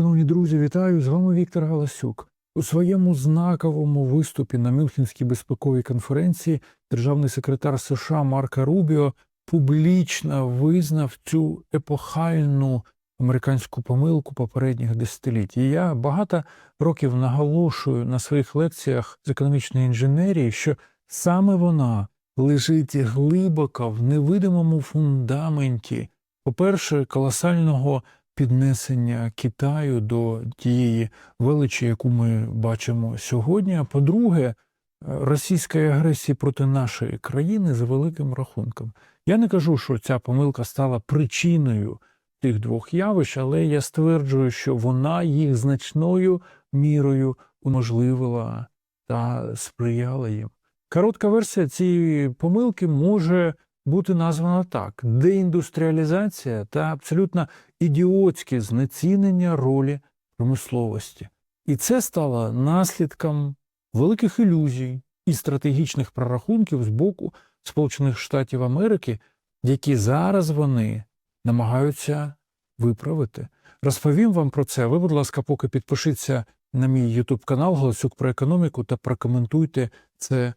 Шановні друзі, вітаю! З вами Віктор Галасюк. У своєму знаковому виступі на Мюнхенській безпековій конференції державний секретар США Марко Рубіо публічно визнав цю епохальну американську помилку попередніх десятиліть. І я багато років наголошую на своїх лекціях з економічної інженерії, що саме вона лежить глибоко в невидимому фундаменті, по-перше, колосального піднесення Китаю до тієї величі, яку ми бачимо сьогодні. А по-друге, е, російської агресії проти нашої країни за великим рахунком. Я не кажу, що ця помилка стала причиною тих двох явищ, але я стверджую, що вона їх значною мірою уможливила та сприяла їм. Коротка версія цієї помилки може бути названа так: деіндустріалізація та абсолютно ідіотське знецінення ролі промисловості. І це стало наслідком великих ілюзій і стратегічних прорахунків з боку Сполучених Штатів Америки, які зараз вони намагаються виправити. Розповім вам про це. Ви, будь ласка, поки підпишіться на мій YouTube канал Голосюк про економіку та прокоментуйте це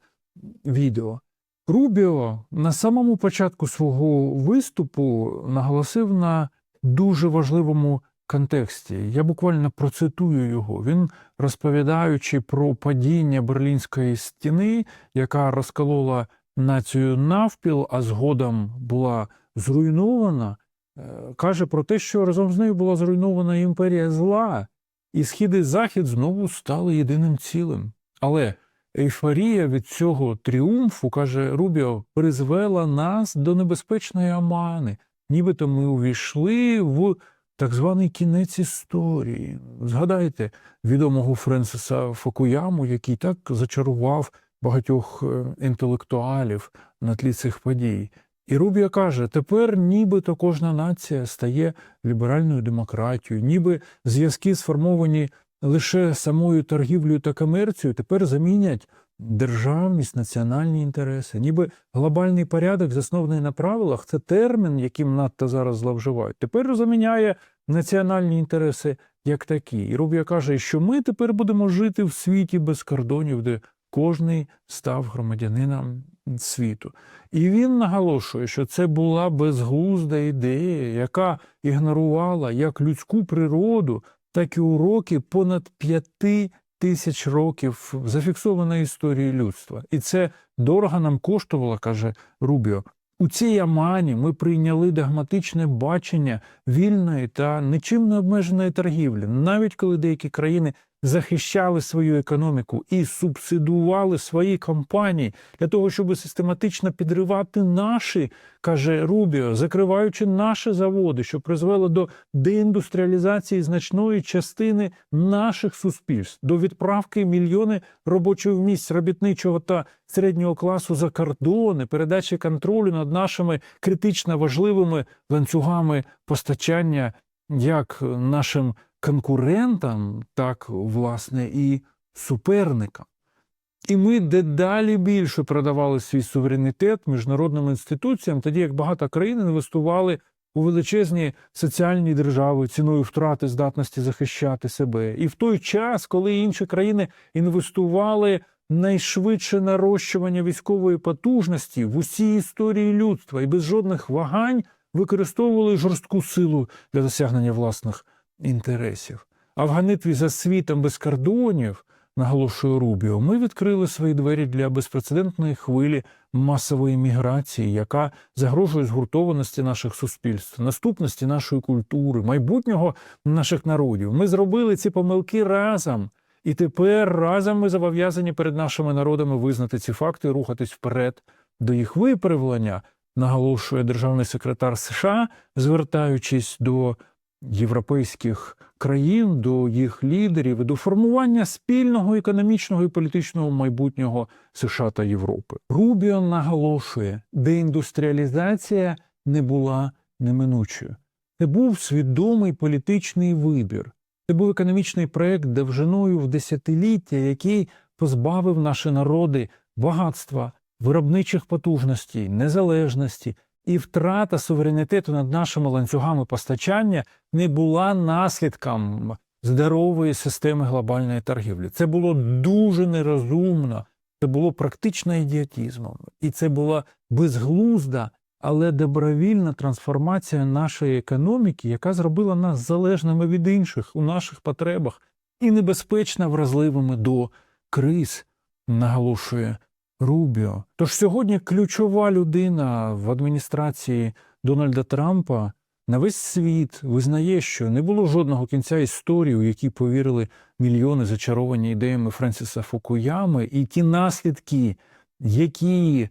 відео. Рубіо на самому початку свого виступу наголосив на дуже важливому контексті. Я буквально процитую його. Він, розповідаючи про падіння Берлінської стіни, яка розколола націю навпіл, а згодом була зруйнована, е, каже про те, що разом з нею була зруйнована імперія зла, і схід і захід знову стали єдиним цілим. Але ейфорія від цього тріумфу, каже Рубіо, призвела нас до небезпечної омани, нібито ми увійшли в так званий кінець історії. Згадайте відомого Френсиса Фокуяму, який так зачарував багатьох е, інтелектуалів на тлі цих подій. І Рубіо каже: тепер нібито кожна нація стає ліберальною демократією, ніби зв'язки сформовані лише самою торгівлею та комерцією, тепер замінять державність, національні інтереси, ніби глобальний порядок, заснований на правилах, це термін, яким надто зараз зловживають. Тепер заміняє національні інтереси як такі. І Рубіо каже, що ми тепер будемо жити в світі без кордонів, де кожний став громадянином світу. І він наголошує, що це була безглузда ідея, яка ігнорувала як людську природу, так і уроки понад п'яти тисяч років зафіксованої історії людства. І це дорого нам коштувало, каже Рубіо. У цій амані ми прийняли догматичне бачення вільної та нічим не обмеженої торгівлі, навіть коли деякі країни захищали свою економіку і субсидували свої компанії для того, щоб систематично підривати наші, каже Рубіо, закриваючи наші заводи, що призвело до деіндустріалізації значної частини наших суспільств, до відправки мільйони робочих місць робітничого та середнього класу за кордони, передачі контролю над нашими критично важливими ланцюгами постачання, як нашим конкурентам, так, власне, і суперникам. І ми дедалі більше продавали свій суверенітет міжнародним інституціям, тоді як багато країн інвестували у величезні соціальні держави ціною втрати здатності захищати себе. І в той час, коли інші країни інвестували найшвидше нарощування військової потужності в усій історії людства і без жодних вагань використовували жорстку силу для досягнення власних інтересів. А в ганитві за світом без кордонів, наголошує Рубіо, ми відкрили свої двері для безпрецедентної хвилі масової міграції, яка загрожує згуртованості наших суспільств, наступності нашої культури, майбутнього наших народів. Ми зробили ці помилки разом. І тепер разом ми зобов'язані перед нашими народами визнати ці факти і рухатись вперед до їх виправлення, наголошує державний секретар США, звертаючись до європейських країн, до їх лідерів і до формування спільного економічного і політичного майбутнього США та Європи. Рубіо наголошує, деіндустріалізація не була неминучою. Це був свідомий політичний вибір. Це був економічний проект довжиною в десятиліття, який позбавив наші народи багатства, виробничих потужностей, незалежності, і втрата суверенітету над нашими ланцюгами постачання не була наслідком здорової системи глобальної торгівлі. Це було дуже нерозумно, це було практично ідіотізмом. І це була безглузда, але добровільна трансформація нашої економіки, яка зробила нас залежними від інших у наших потребах і небезпечно вразливими до криз, наголошує Рубіо. Тож сьогодні ключова людина в адміністрації Дональда Трампа на весь світ визнає, що не було жодного кінця історії, у якій повірили мільйони зачаровані ідеями Френсіса Фукуями, і ті наслідки, які е,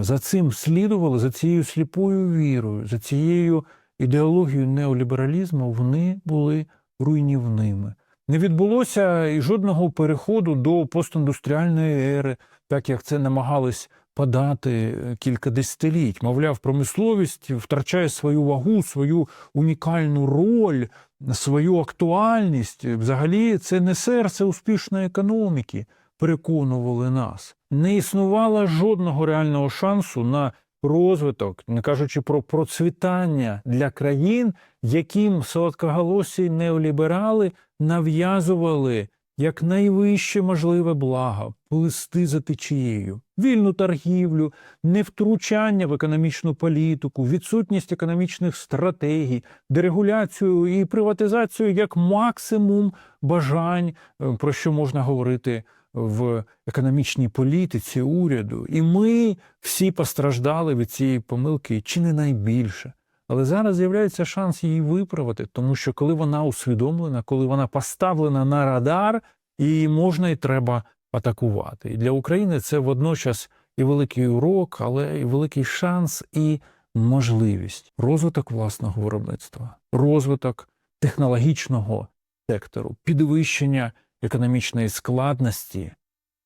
за цим слідували, за цією сліпою вірою, за цією ідеологією неолібералізму, вони були руйнівними. Не відбулося і жодного переходу до постіндустріальної ери, так як це намагались подати кілька десятиліть. Мовляв, промисловість втрачає свою вагу, свою унікальну роль, свою актуальність. Взагалі, це не серце успішної економіки, переконували нас. Не існувало жодного реального шансу на розвиток, не кажучи про процвітання для країн, яким солодкоголосі неоліберали нав'язували як найвище можливе благо плисти за течією, вільну торгівлю, невтручання в економічну політику, відсутність економічних стратегій, дерегуляцію і приватизацію як максимум бажань, е, про що можна говорити в економічній політиці уряду. І ми всі постраждали від цієї помилки, чи не найбільше. Але зараз з'являється шанс її виправити, тому що коли вона усвідомлена, коли вона поставлена на радар, її можна і треба атакувати. І для України це водночас і великий урок, але і великий шанс і можливість розвиток власного виробництва, розвиток технологічного сектору, підвищення економічної складності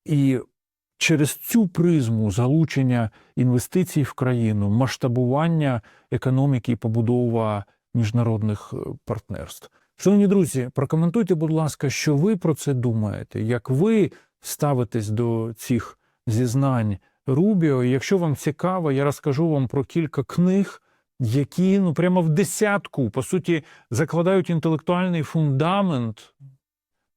і через цю призму залучення інвестицій в країну, масштабування економіки і побудова міжнародних е, партнерств. Шановні друзі, прокоментуйте, будь ласка, що ви про це думаєте, як ви ставитесь до цих зізнань Рубіо. Якщо вам цікаво, я розкажу вам про кілька книг, які ну прямо в десятку, по суті, закладають інтелектуальний фундамент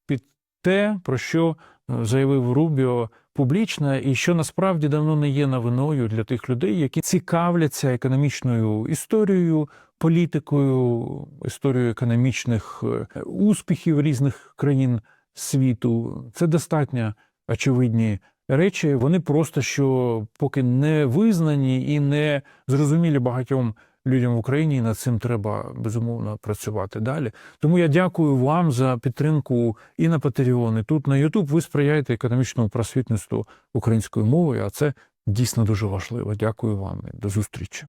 під те, про що е, заявив Рубіо публічно, і що насправді давно не є новиною для тих людей, які цікавляться економічною історією, політикою, історією економічних е, успіхів різних країн світу. Це достатньо очевидні речі. Вони просто що поки не визнані і не зрозумілі багатьом людям в Україні, і над цим треба безумовно працювати далі. Тому я дякую вам за підтримку і на Patreon, і тут на YouTube. Ви сприяєте економічному просвітництву українською мовою, а це дійсно дуже важливо. Дякую вам і до зустрічі.